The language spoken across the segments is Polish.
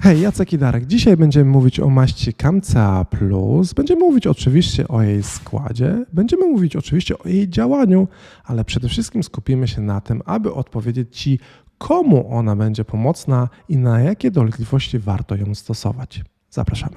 Hej, Jacek i Darek. Dzisiaj będziemy mówić o maści Camca Plus. Będziemy mówić oczywiście o jej składzie, będziemy mówić oczywiście o jej działaniu, ale przede wszystkim skupimy się na tym, aby odpowiedzieć Ci, komu ona będzie pomocna i na jakie dolegliwości warto ją stosować. Zapraszamy.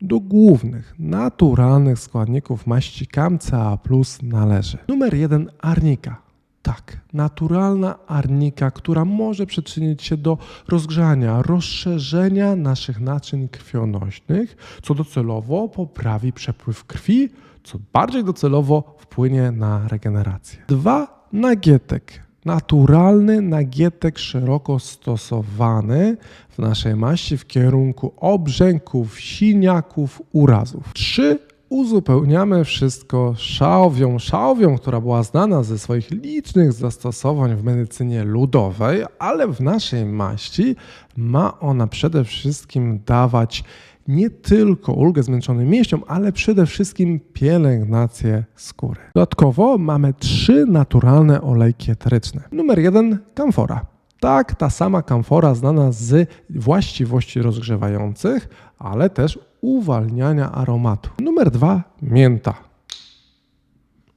Do głównych, naturalnych składników maści Camca Plus należy numer jeden arnika. Tak, naturalna arnika, która może przyczynić się do rozgrzania, rozszerzenia naszych naczyń krwionośnych, co docelowo poprawi przepływ krwi, co bardziej docelowo wpłynie na regenerację. Dwa, nagietek. Naturalny nagietek szeroko stosowany w naszej maści w kierunku obrzęków, siniaków, urazów. Trzy, uzupełniamy wszystko szałwią. Szałwią, która była znana ze swoich licznych zastosowań w medycynie ludowej, ale w naszej maści ma ona przede wszystkim dawać nie tylko ulgę zmęczonym mięśniom, ale przede wszystkim pielęgnację skóry. Dodatkowo mamy trzy naturalne olejki eteryczne. Numer jeden kamfora. Tak, ta sama kamfora znana z właściwości rozgrzewających, ale też uwalniania aromatu. Numer dwa mięta.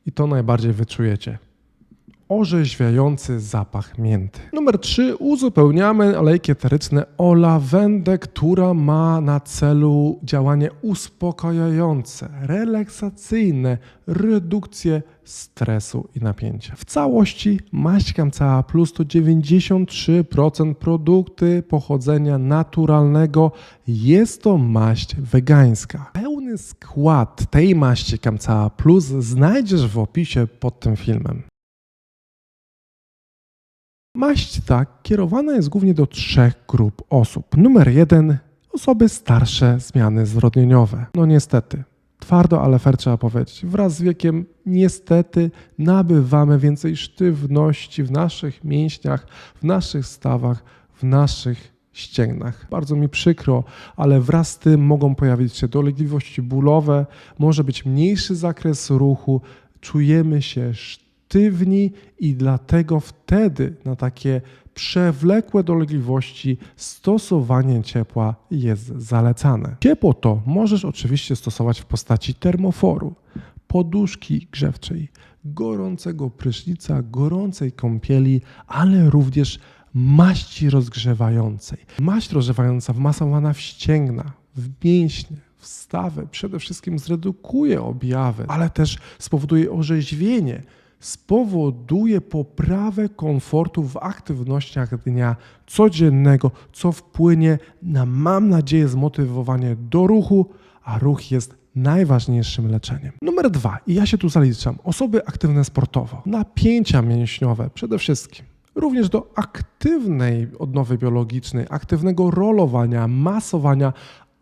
I to najbardziej wyczujecie. Orzeźwiający zapach mięty. Numer 3. Uzupełniamy olejki eteryczne o lawendę, która ma na celu działanie uspokajające, relaksacyjne, redukcję stresu i napięcia. W całości maść Camcea Plus to 93% produkty pochodzenia naturalnego. Jest to maść wegańska. Pełny skład tej maści Camcea Plus znajdziesz w opisie pod tym filmem. Maść ta kierowana jest głównie do trzech grup osób. Numer jeden osoby starsze, zmiany zrodnieniowe. No niestety, twardo, ale fair trzeba powiedzieć. Wraz z wiekiem niestety nabywamy więcej sztywności w naszych mięśniach, w naszych stawach, w naszych ścięgnach. Bardzo mi przykro, ale wraz z tym mogą pojawić się dolegliwości bólowe, może być mniejszy zakres ruchu, czujemy się sztywni i dlatego wtedy na takie przewlekłe dolegliwości stosowanie ciepła jest zalecane. Ciepło to możesz oczywiście stosować w postaci termoforu, poduszki grzewczej, gorącego prysznica, gorącej kąpieli, ale również maści rozgrzewającej. Maść rozgrzewająca wmasowana w ścięgna, w mięśnie, w stawy przede wszystkim zredukuje objawy, ale też spowoduje orzeźwienie, spowoduje poprawę komfortu w aktywnościach dnia codziennego, co wpłynie na, mam nadzieję, zmotywowanie do ruchu, a ruch jest najważniejszym leczeniem. Numer dwa, i ja się tu zaliczam, osoby aktywne sportowo, napięcia mięśniowe przede wszystkim. Również do aktywnej odnowy biologicznej, aktywnego rolowania, masowania,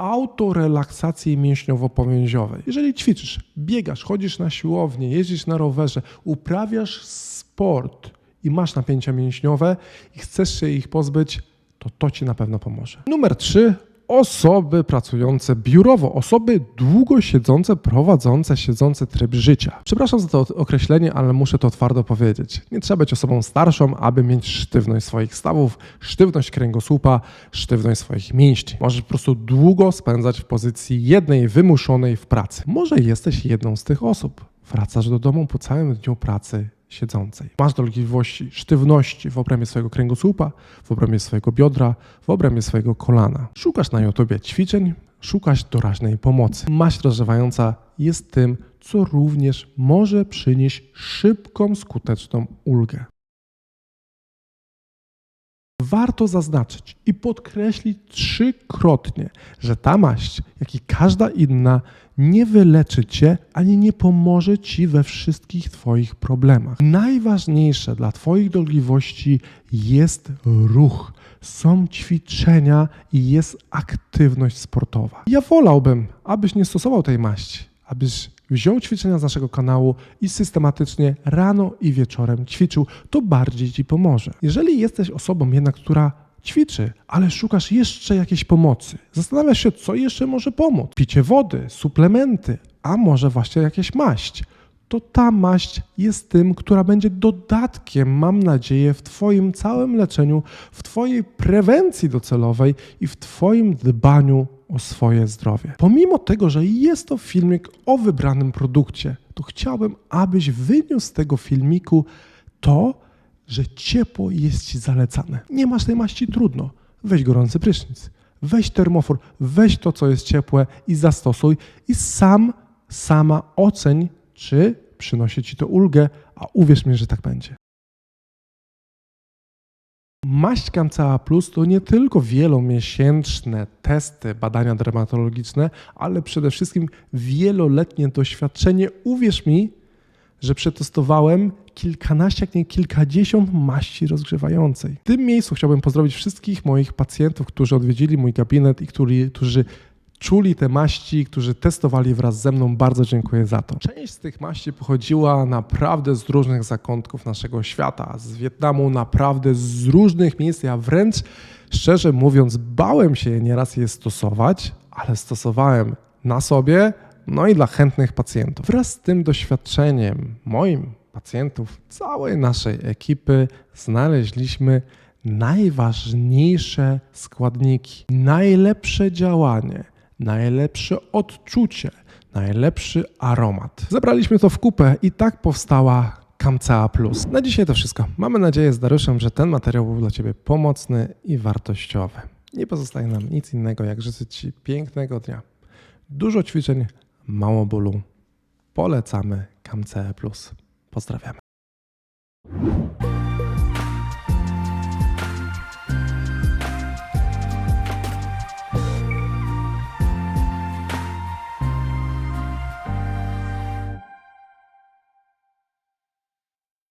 autorelaksacji mięśniowo-powięziowej. Jeżeli ćwiczysz, biegasz, chodzisz na siłownię, jeździsz na rowerze, uprawiasz sport i masz napięcia mięśniowe i chcesz się ich pozbyć, to to ci na pewno pomoże. Numer 3. Osoby pracujące biurowo, osoby długo siedzące, prowadzące siedzący tryb życia. Przepraszam za to określenie, ale muszę to twardo powiedzieć. Nie trzeba być osobą starszą, aby mieć sztywność swoich stawów, sztywność kręgosłupa, sztywność swoich mięśni. Możesz po prostu długo spędzać w pozycji jednej, wymuszonej w pracy. Może jesteś jedną z tych osób. Wracasz do domu po całym dniu pracy siedzącej. Masz dolegliwości sztywności w obrębie swojego kręgosłupa, w obrębie swojego biodra, w obrębie swojego kolana. Szukasz na YouTubie ćwiczeń, szukasz doraźnej pomocy. Maść rozgrzewająca jest tym, co również może przynieść szybką, skuteczną ulgę. Warto zaznaczyć i podkreślić trzykrotnie, że ta maść, jak i każda inna, nie wyleczy cię ani nie pomoże ci we wszystkich Twoich problemach. Najważniejsze dla Twoich dolegliwości jest ruch, są ćwiczenia i jest aktywność sportowa. Ja wolałbym, abyś nie stosował tej maści, abyś wziął ćwiczenia z naszego kanału i systematycznie rano i wieczorem ćwiczył, to bardziej Ci pomoże. Jeżeli jesteś osobą jednak, która ćwiczy, ale szukasz jeszcze jakiejś pomocy, zastanawiasz się, co jeszcze może pomóc, picie wody, suplementy, a może właśnie jakieś maść, to ta maść jest tym, która będzie dodatkiem, mam nadzieję, w Twoim całym leczeniu, w Twojej prewencji docelowej i w Twoim dbaniu o swoje zdrowie. Pomimo tego, że jest to filmik o wybranym produkcie, to chciałbym, abyś wyniósł z tego filmiku to, że ciepło jest Ci zalecane. Nie masz tej maści trudno. Weź gorący prysznic, weź termofor, weź to, co jest ciepłe i zastosuj i sam, sama oceń, czy przynosi Ci to ulgę, a uwierz mi, że tak będzie. Maść Cancała Plus to nie tylko wielomiesięczne testy, badania dermatologiczne, ale przede wszystkim wieloletnie doświadczenie. Uwierz mi, że przetestowałem kilkanaście, jak nie kilkadziesiąt maści rozgrzewającej. W tym miejscu chciałbym pozdrowić wszystkich moich pacjentów, którzy odwiedzili mój gabinet i którzy, którzy czuli te maści, którzy testowali wraz ze mną. Bardzo dziękuję za to. Część z tych maści pochodziła naprawdę z różnych zakątków naszego świata, z Wietnamu, naprawdę z różnych miejsc. Ja wręcz, szczerze mówiąc, bałem się nieraz je stosować, ale stosowałem na sobie, no i dla chętnych pacjentów. Wraz z tym doświadczeniem moim pacjentów, całej naszej ekipy, znaleźliśmy najważniejsze składniki, najlepsze działanie, najlepsze odczucie, najlepszy aromat. Zebraliśmy to w kupę i tak powstała Camcea Plus. Na dzisiaj to wszystko. Mamy nadzieję z Dariuszem, że ten materiał był dla Ciebie pomocny i wartościowy. Nie pozostaje nam nic innego, jak życzyć Ci pięknego dnia. Dużo ćwiczeń, mało bólu. Polecamy Camcea Plus. Pozdrawiamy.